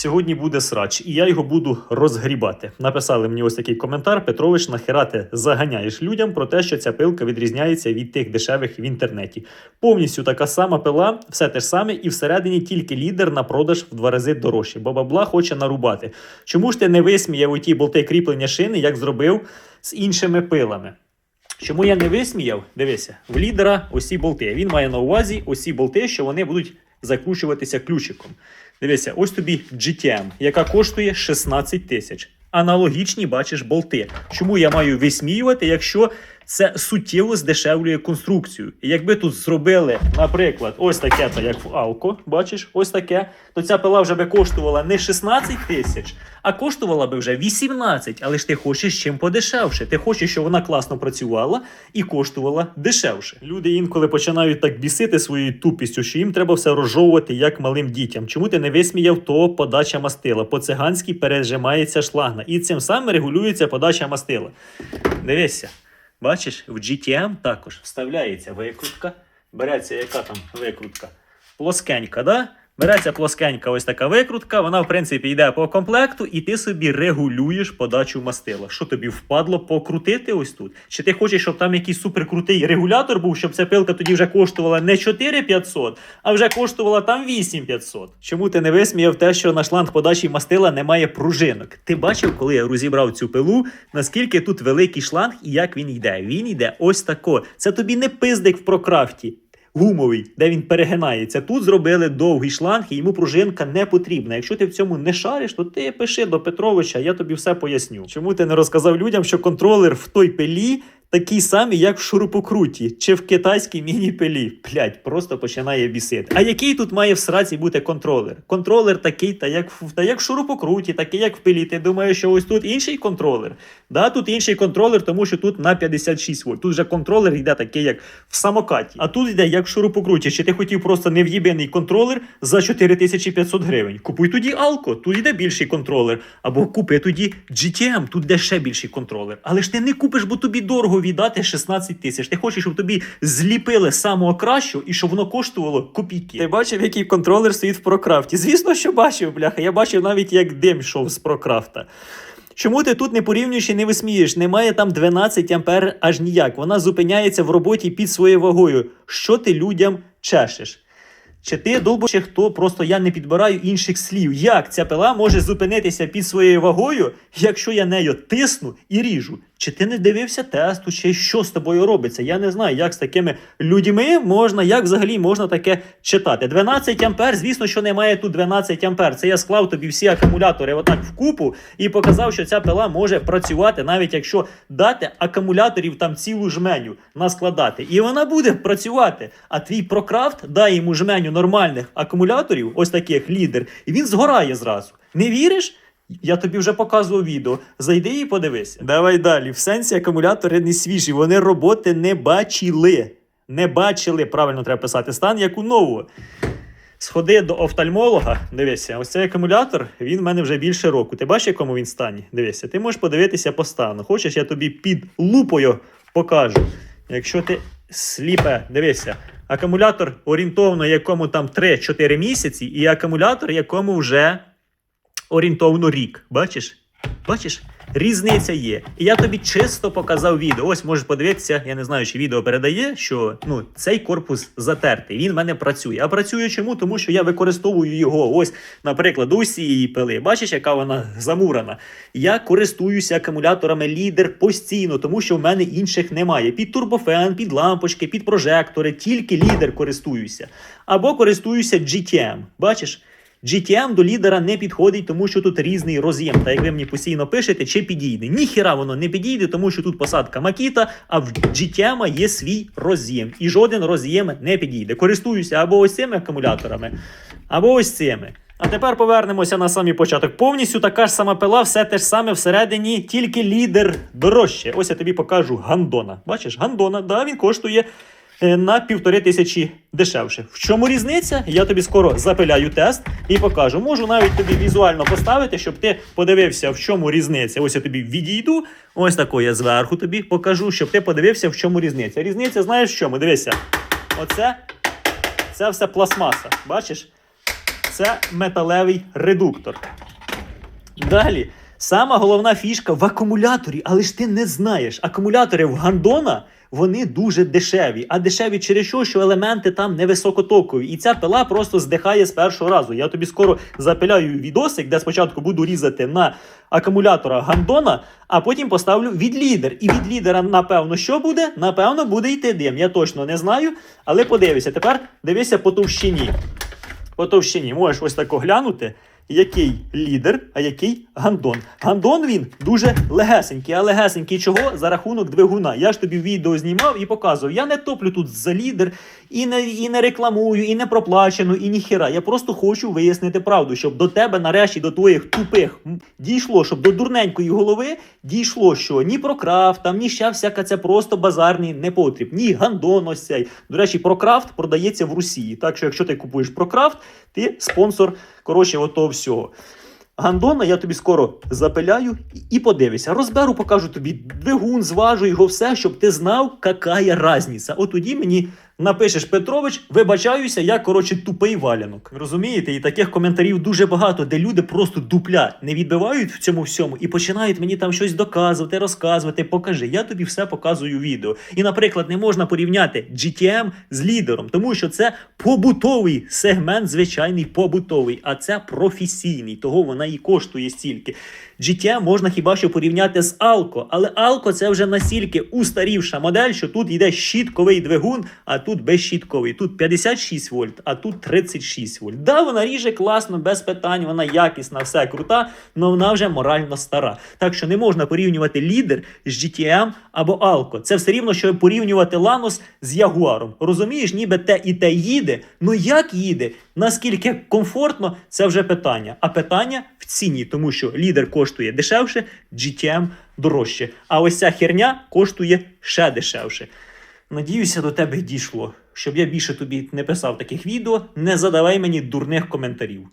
Сьогодні буде срач, і я його буду розгрібати. Написали мені ось такий коментар. Петрович, нахера ти заганяєш людям про те, що ця пилка відрізняється від тих дешевих в інтернеті. Повністю така сама пила, все те ж саме, і всередині тільки лідер на продаж в два рази дорожче, бо бабла хоче нарубати. Чому ж ти не висміяв у ті болти кріплення шини, як зробив з іншими пилами? Чому я не висміяв? Дивися, в лідера осі болти. Він має на увазі осі болти, що вони будуть закручуватися ключиком. Дивися, ось тобі GTM, яка коштує 16 тисяч. Аналогічні бачиш болти. Чому я маю висміювати, якщо це суттєво здешевлює конструкцію? І якби тут зробили, наприклад, ось таке, та як в Алко, бачиш, ось таке, то ця пила вже би коштувала не 16 тисяч, а коштувала би вже 18. Але ж ти хочеш чим подешевше. Ти хочеш, щоб вона класно працювала і коштувала дешевше. Люди інколи починають так бісити своєю тупістю, що їм треба все розжовувати як малим дітям. Чому ти не висміяв то подача мастила? По циганськи пережимається шлангна, і цим самим регулюється подача мастила. Дивися, бачиш, в GTM також вставляється викрутка. Береться яка там викрутка? Плоскенька, да? Береться плоскенька ось така викрутка, вона, в принципі, йде по комплекту, і ти собі регулюєш подачу мастила. Що тобі впадло покрутити ось тут? Чи ти хочеш, щоб там якийсь суперкрутий регулятор був, щоб ця пилка тоді вже коштувала не 4500, а вже коштувала там 8500? Чому ти не висміяв те, що на шланг подачі мастила немає пружинок? Ти бачив, коли я розібрав цю пилу, наскільки тут великий шланг і як він йде? Він йде ось тако. Це тобі не пиздик в прокрафті гумовий, де він перегинається. Тут зробили довгий шланг, і йому пружинка не потрібна. Якщо ти в цьому не шариш, то ти пиши до Петровича, я тобі все поясню. Чому ти не розказав людям, що контролер в той пилі такий самий, як в шурупокруті, чи в китайській міні-пилі? Блять, просто починає бісити. А який тут має в сраці бути контролер? Контролер такий, та як та як в шурупокруті, такий як в пилі. Ти думаєш, що ось тут інший контролер? Да, тут інший контролер, тому що тут на 56 вольт. Тут вже контролер йде такий, як в самокаті. А тут йде як в шурупокруті. Чи ти хотів просто нев'єбений контролер за 4500 гривень? Купуй тоді Алко, тут йде більший контролер. Або купи тоді GTM, тут йде ще більший контролер. Але ж ти не купиш, бо тобі дорого віддати 16 тисяч. Ти хочеш, щоб тобі зліпили самого кращого і щоб воно коштувало копійки. Ти бачив, який контролер стоїть в прокрафті? Звісно, що бачив, бляха. Я бачив навіть, як дим йшов з прокрафта. Чому ти тут не порівнюєш і не висмієш? Немає там 12 ампер аж ніяк. Вона зупиняється в роботі під своєю вагою. Що ти людям чешеш? Чи ти долбоче, хто просто я не підбираю інших слів? Як ця пила може зупинитися під своєю вагою, якщо я нею тисну і ріжу? Чи ти не дивився тесту, чи що з тобою робиться? Я не знаю, як з такими людьми можна, як взагалі можна таке читати. 12 ампер, звісно, що немає тут 12 ампер. Це я склав тобі всі акумулятори отак в купу і показав, що ця пила може працювати, навіть якщо дати акумуляторів там цілу жменю наскладати. І вона буде працювати. А твій прокрафт дай йому жменю нормальних акумуляторів, ось таких лідер, і він згорає зразу. Не віриш? Я тобі вже показував відео. Зайди і подивися. Давай далі. В сенсі акумулятори не свіжі, вони роботи не бачили. Не бачили, правильно треба писати, стан як у нового. Сходи до офтальмолога, дивися, ось цей акумулятор, він в мене вже більше року. Ти бачиш, якому він стані? Дивися, ти можеш подивитися по стану. Хочеш, я тобі під лупою покажу. Якщо ти сліпе, дивися, акумулятор орієнтовно якому там 3-4 місяці, і акумулятор, якому вже орієнтовно рік. Бачиш? Бачиш? Різниця є. І я тобі чисто показав відео. Ось можеш подивитися, я не знаю, чи відео передає, що ну, цей корпус затертий. Він в мене працює. А працює чому? Тому що я використовую його. Ось, наприклад, ось цієї пили. Бачиш, яка вона замурана. Я користуюся акумуляторами лідер постійно, тому що в мене інших немає. Під турбофен, під лампочки, під прожектори, тільки лідер користуюся. Або користуюся GTM. Бачиш? GTM до лідера не підходить, тому що тут різний роз'єм. Та як ви мені постійно пишете, чи підійде. Ніхіра воно не підійде, тому що тут посадка Макіта, а в GTM є свій роз'єм. І жоден роз'єм не підійде. Користуюся або ось цими акумуляторами, або ось цими. А тепер повернемося на самий початок. Повністю така ж сама пила, все те ж саме всередині, тільки лідер дорожче. Ось я тобі покажу гандона. Бачиш, гандона, да, він коштує на півтори тисячі дешевше. В чому різниця? Я тобі скоро запиляю тест і покажу. Можу навіть тобі візуально поставити, щоб ти подивився, в чому різниця. Ось я тобі відійду. Ось тако я зверху тобі покажу, щоб ти подивився, в чому різниця. Різниця, знаєш в чому? Дивися. Оце це все пластмаса. Бачиш? це металевий редуктор. Далі, сама головна фішка в акумуляторі, але ж ти не знаєш. Акумулятори в Гандона вони дуже дешеві. А дешеві через що, що елементи там невисокотокові. І ця пила просто здихає з першого разу. Я тобі скоро запиляю відосик, де спочатку буду різати на акумулятора Гандона, а потім поставлю від лідер. І від лідера, напевно, що буде? Напевно, буде йти дим. Я точно не знаю, але подивися. Тепер дивися по товщині. По товщині можеш ось тако глянути, який лідер, а який гандон. Гандон він дуже легесенький, а легесенький чого? За рахунок двигуна. Я ж тобі відео знімав і показував. Я не топлю тут за лідер і не, і не рекламую, і не проплачену, і ніхіра. Я просто хочу вияснити правду, щоб до тебе нарешті, до твоїх тупих дійшло, щоб до дурненької голови дійшло, що ні про крафт, там ні ще всяка, це просто базарний непотріб, ні гандон ось цей. До речі, прокрафт продається в Росії. Так що, якщо ти купуєш прокрафт, ти спонсор коротше, отого всього. Гандона я тобі скоро запиляю і- подивися. Розберу, покажу тобі двигун, зважу його все, щоб ти знав, яка різниця. От тоді мені напишеш Петрович, вибачаюся, я коротше тупий валянок. Розумієте? І таких коментарів дуже багато, де люди просто дупля не відбивають в цьому всьому і починають мені там щось доказувати, розказувати. Покажи, я тобі все показую відео. І, наприклад, не можна порівняти GTM з лідером, тому що це побутовий сегмент, звичайний побутовий, а це професійний, того вона і коштує стільки. GTM можна хіба що порівняти з Alco, але Alco це вже настільки устарівша модель, що тут йде щітковий двигун, а тут безщітковий. Тут 56 вольт, а тут 36 вольт. Да, вона ріже класно, без питань, вона якісна, все крута, але вона вже морально стара. Так що не можна порівнювати лідер з GTM або Alco. Це все рівно, що порівнювати Lanos з Ягуаром. Розумієш, ніби те і те їде. Ну як їде? Наскільки комфортно, це вже питання. А питання в ціні, тому що лідер коштує дешевше, GTM дорожче. А ось ця херня коштує ще дешевше. Надіюся, до тебе дійшло. Щоб я більше тобі не писав таких відео, не задавай мені дурних коментарів.